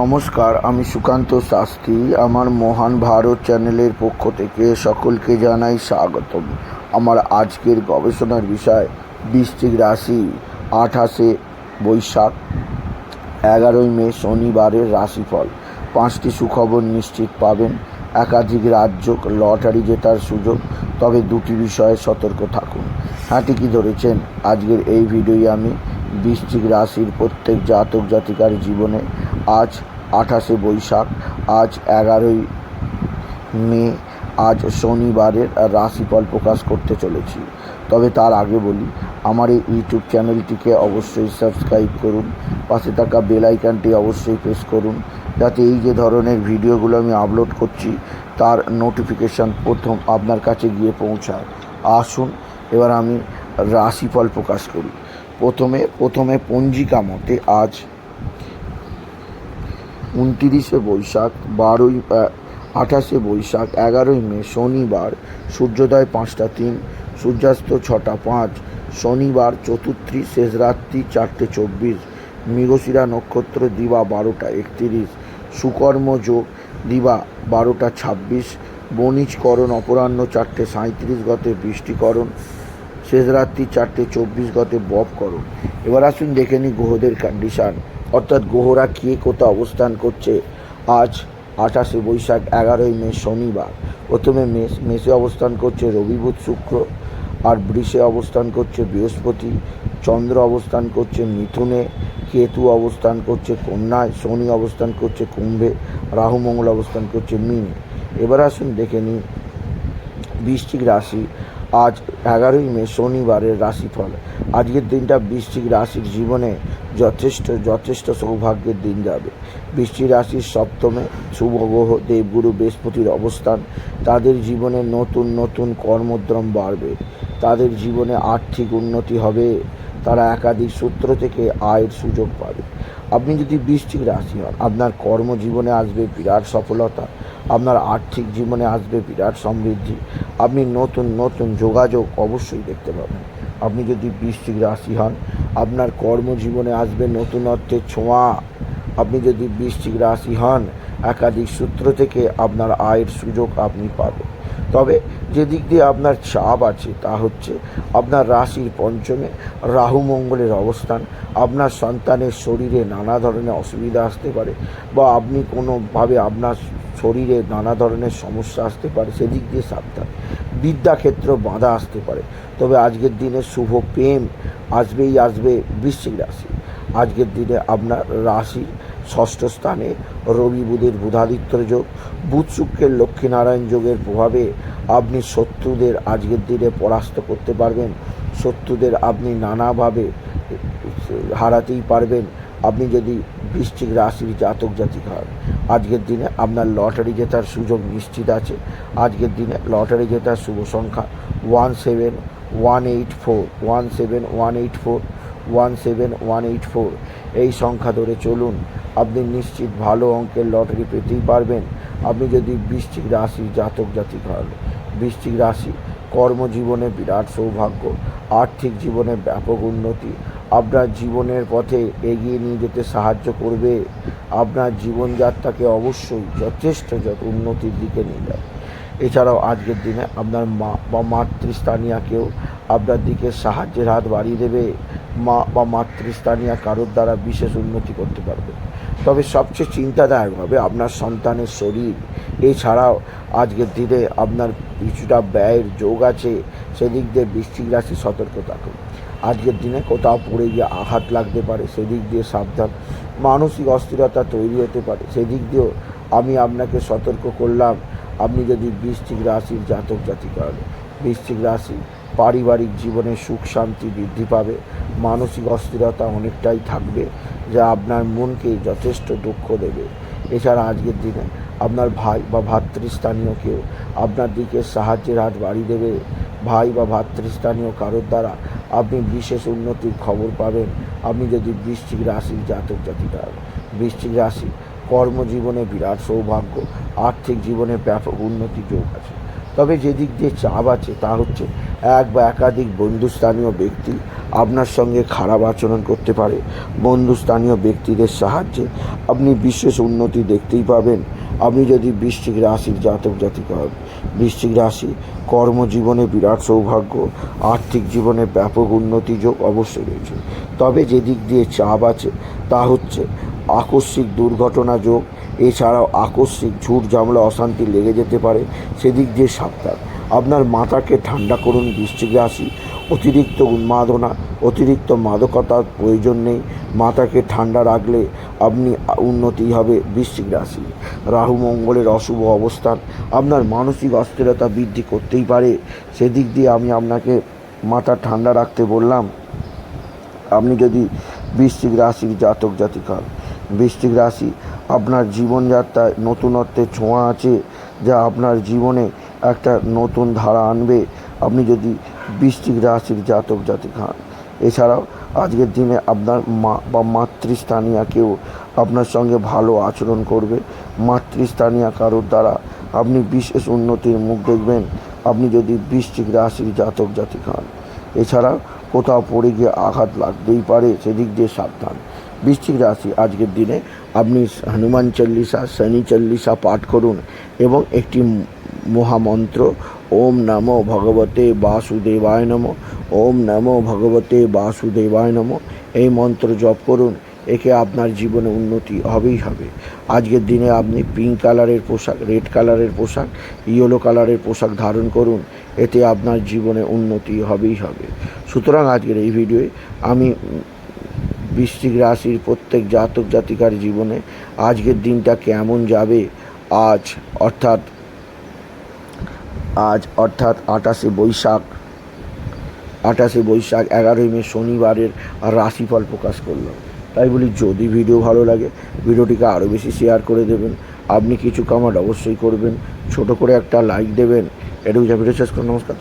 নমস্কার, আমি সুকান্ত শাস্ত্রী। আমার মহান ভারত চ্যানেলের পক্ষ থেকে সকলকে জানাই স্বাগতম। আমার আজকের গবেষণার বিষয়, বৃশ্চিক রাশি, আঠাশে বৈশাখ, এগারোই মে শনিবারের রাশিফল। পাঁচটি সুখবর নিশ্চিত পাবেন। একাধিক রাজ্য লটারি জেতার সুযোগ। তবে দুটি বিষয়ে সতর্ক থাকুন। হ্যাঁ ঠিকই ধরেছেন? আজকের এই ভিডিওই আমি বৃশ্চিক রাশির প্রত্যেক জাতক জাতিকার জীবনে আজ আঠাশে বৈশাখ, আজ এগারোই মে, আজ শনিবারের রাশিফল প্রকাশ করতে চলেছি। তবে তার আগে বলি, আমার এই ইউটিউব চ্যানেলটিকে অবশ্যই সাবস্ক্রাইব করুন, পাশে থাকা বেল আইকনটি অবশ্যই প্রেস করুন, যাতে এই যে ধরনের ভিডিওগুলো আমি আপলোড করছি, তার নোটিফিকেশান প্রথম আপনার কাছে গিয়ে পৌঁছায়। আসুন, এবার আমি রাশিফল প্রকাশ করি। প্রথমে প্রথমে পঞ্জিকা মতে আজ উনতিরিশে বৈশাখ, বারোই আঠাশে বৈশাখ, এগারোই মে, শনিবার, সূর্যোদয় পাঁচটা তিন, সূর্যাস্ত ছটা পাঁচ, শনিবার চতুর্থী শেষ রাত্রি চারটে চব্বিশ মৃগশিরা নক্ষত্র দিবা বারোটা একত্রিশ, সুকর্ম যোগ দিবা বারোটা ছাব্বিশ, বণিজকরণ অপরাহ্ন চারটে সাঁত্রিশ গতে বৃষ্টিকরণ শেষ রাত্রি চারটে চব্বিশ গতে ববকরণ এবার আসুন দেখে নিই গ্রহদের কন্ডিশান অর্থাৎ গ্রহরা কে কোথা অবস্থান করছে? আজ আঠাশে বৈশাখ, এগারোই মে, শনিবার। প্রথমে মেষ, মেষে অবস্থান করছে রবি বুধ শুক্র আর বৃষে অবস্থান করছে বৃহস্পতি। চন্দ্র অবস্থান করছে মিথুনে। কেতু অবস্থান করছে কন্যায়। শনি অবস্থান করছে কুম্ভে। রাহু, মঙ্গল অবস্থান করছে মিনে। এবার আসুন দেখে নিই বৃশ্চিক রাশি। আজ এগারোই মে শনিবারের রাশিফল। আজকের দিনটা বৃশ্চিক রাশির জীবনে যথেষ্ট যথেষ্ট সৌভাগ্যের দিন যাবে। বৃশ্চিক রাশির সপ্তমে শুভ গ্রহ, দেবগুরু, বৃহস্পতির অবস্থান, তাদের জীবনে নতুন নতুন কর্মদ্রম বাড়বে। তাদের জীবনে আর্থিক উন্নতি হবে। তারা একাধিক সূত্র থেকে আয়ের সুযোগ পাবে। আপনি যদি বৃশ্চিক রাশি হন, আপনার কর্মজীবনে আসবে বিরাট সফলতা। আপনার আর্থিক জীবনে আসবে বিরাট সমৃদ্ধি। আপনি নতুন নতুন যোগাযোগ অবশ্যই দেখতে পাবেন। আপনি যদি বৃশ্চিক রাশি হন, আপনার কর্মজীবনে আসবে নতুনত্বের ছোঁয়া। আপনি যদি বৃশ্চিক রাশি হন, একাধিক সূত্র থেকে আপনার আয়ের সুযোগ আপনি পাবেন। তবে যে দিক দিয়ে আপনার চাপ আছে তা হচ্ছে আপনার রাশির পঞ্চমে রাহু মঙ্গলের অবস্থান। আপনার সন্তানের শরীরে নানা ধরনের অসুবিধা আসতে পারে বা আপনি কোনোভাবে আপনার শরীরে নানা ধরনের সমস্যা আসতে পারে, সেদিক দিয়ে সাবধান। বিদ্যাক্ষেত্র বাধা আসতে পারে। তবে আজকের দিনে শুভ প্রেম আসবেই আসবে বৃশ্চিক রাশি। আজকের দিনে আপনার রাশি ষষ্ঠ স্থানে রবি বুধের বুধাদিত্য যোগ, বুধ শুক্রের লক্ষ্মীনারায়ণ যোগের প্রভাবে আপনি শত্রুদের আজকের দিনে পরাস্ত করতে পারবেন। শত্রুদের আপনি নানাভাবে হারাতেই পারবেন। আপনি যদি বৃশ্চিক রাশির জাতক জাতিক হন আজকের দিনে আপনার লটারি জেতার সুযোগ নিশ্চিত আছে। আজকের দিনে লটারি জেতার শুভ সংখ্যা one seven, one eight four, one seven, one eight four, one seven, one eight four. এই সংখ্যা ধরে চলুন, আপনি নিশ্চিত ভালো অঙ্কের লটারি পেতেই পারবেন। আপনি যদি বৃশ্চিক রাশির জাতক জাতিক হন, বৃশ্চিক রাশি কর্মজীবনে বিরাট সৌভাগ্য, আর্থিক জীবনে ব্যাপক উন্নতি আপনার জীবনের পথে এগিয়ে নিয়ে যেতে সাহায্য করবে। আপনার জীবনযাত্রাকে অবশ্যই যথেষ্ট যত উন্নতির দিকে নিয়ে যাবে এছাড়াও আজকের দিনে আপনার মা বা মাতৃস্থানীয় কেউ আপনার দিকে সাহায্যের হাত বাড়িয়ে দেবে। মা বা মাতৃস্থানীয় কারোর দ্বারা বিশেষ উন্নতি করতে পারবে। তবে সবচেয়ে চিন্তাদায়কভাবে আপনার সন্তানের শরীর। এছাড়াও আজকের দিনে আপনার কিছুটা ব্যয়ের যোগ আছে। সেদিক দিয়ে বৃশ্চিক রাশি সতর্ক থাকুন। আজকের দিনে কোথাও পড়ে গিয়ে আঘাত লাগতে পারে, সেদিক দিয়ে সাবধান। মানসিক অস্থিরতা তৈরি হতে পারে, সেদিক দিয়েও আমি আপনাকে সতর্ক করলাম। আপনি যদি বৃশ্চিক রাশির জাতক জাতিক হন, বৃশ্চিক রাশি পারিবারিক জীবনে সুখ, শান্তি বৃদ্ধি পাবে, মানসিক অস্থিরতা অনেকটাই থাকবে, যা আপনার মনকে যথেষ্ট দুঃখ দেবে। এছাড়া আজকের দিনে আপনার ভাই বা ভাতৃস্থানীয় কেউ আপনার দিকে সাহায্যের হাত বাড়িয়ে দেবে। ভাই বা ভাতৃস্থানীয় কারোর দ্বারা আপনি বিশেষ উন্নতির খবর পাবেন। আপনি যদি বৃশ্চিক রাশির জাতক জাতিকা। বৃশ্চিক রাশি, কর্মজীবনে বিরাট সৌভাগ্য, আর্থিক জীবনে ব্যাপক উন্নতি যোগ আছে। তবে যেদিক দিয়ে চাপ আছে তা হচ্ছে এক বা একাধিক বন্ধুস্থানীয় ব্যক্তি আপনার সঙ্গে খারাপ আচরণ করতে পারে। বন্ধুস্থানীয় ব্যক্তিদের সাহায্যে আপনি বিশেষ উন্নতি দেখতেই পাবেন। আপনি যদি বৃষ্টিক রাশির জাতক জাতিকা হন বৃশ্চিক রাশি, কর্মজীবনে বিরাট সৌভাগ্য, আর্থিক জীবনে ব্যাপক উন্নতি যোগ অবশ্যই রয়েছে। তবে যে দিক দিয়ে চাপ আছে, তা হচ্ছে আকস্মিক দুর্ঘটনা যোগ। এছাড়াও আকস্মিক ঝুট জামলা অশান্তি লেগে যেতে পারে। সেদিক দিয়ে সাবধান। আপনার মাথাকে ঠান্ডা করুন বৃশ্চিক রাশি অতিরিক্ত উন্মাদনা, অতিরিক্ত মাদকতার প্রয়োজন নেই। মাথাকে ঠান্ডা রাখলে আপনি উন্নতি হবে বৃশ্চিক রাশি রাহু মঙ্গলের অশুভ অবস্থান, আপনার মানসিক অস্থিরতা বৃদ্ধি করতেই পারে। সেদিক দিয়ে আমি আপনাকে মাথা ঠান্ডা রাখতে বললাম, আপনি যদি বৃশ্চিক রাশির জাতক জাতিক হন বৃশ্চিক রাশি আপনার জীবনযাত্রায় নতুনত্বের ছোঁয়া আছে যা আপনার জীবনে একটা নতুন ধারা আনবে। আপনি যদি বৃষ্টিক রাশির জাতক, জাতিক হন। এছাড়াও আজকের দিনে আপনার মা বা মাতৃস্থানীয় কেউ আপনার সঙ্গে ভালো আচরণ করবে। মাতৃস্থানীয় কারোর দ্বারা আপনি বিশেষ উন্নতির মুখ দেখবেন। আপনি যদি বৃষ্টিক রাশির জাতক, জাতিক হন। এছাড়া কোথাও পড়ে গিয়ে আঘাত লাগতেই পারে, সেদিক দিয়ে সাবধান। বৃশ্চিক রাশি আজকের দিনে আপনি হনুমান চল্লিশা শনি চল্লিশা পাঠ করুন এবং একটি মহামন্ত্র। ওম নমো ভগবতে বাসুদেবায় নমো। ওম নমো ভগবতে বাসুদেবায় নমো। এই মন্ত্র জপ করুন, একে আপনার জীবনে উন্নতি হবেই হবে। আজকের দিনে আপনি পিঙ্ক কালারের পোশাক রেড কালারের পোশাক ইয়েলো কালারের পোশাক ধারণ করুন, এতে আপনার জীবনে উন্নতি হবেই হবে। সুতরাং আজকের এই ভিডিওয়ে আমি বৃশ্চিক রাশির প্রত্যেক জাতক জাতিকার জীবনে আজকের দিনটা কেমন যাবে, আজ অর্থাৎ আজ অর্থাৎ আঠাশে বৈশাখ আঠাশে বৈশাখ এগারোই মে শনিবারের রাশিফল প্রকাশ করলাম তাই বলি যদি ভিডিও ভালো লাগে, ভিডিওটিকে আরও বেশি শেয়ার করে দেবেন। আপনি কিছু কামাট অবশ্যই করবেন। ছোট করে একটা লাইক দেবেন। এটুকু যা ভিডিও শেষ করুন, নমস্কার।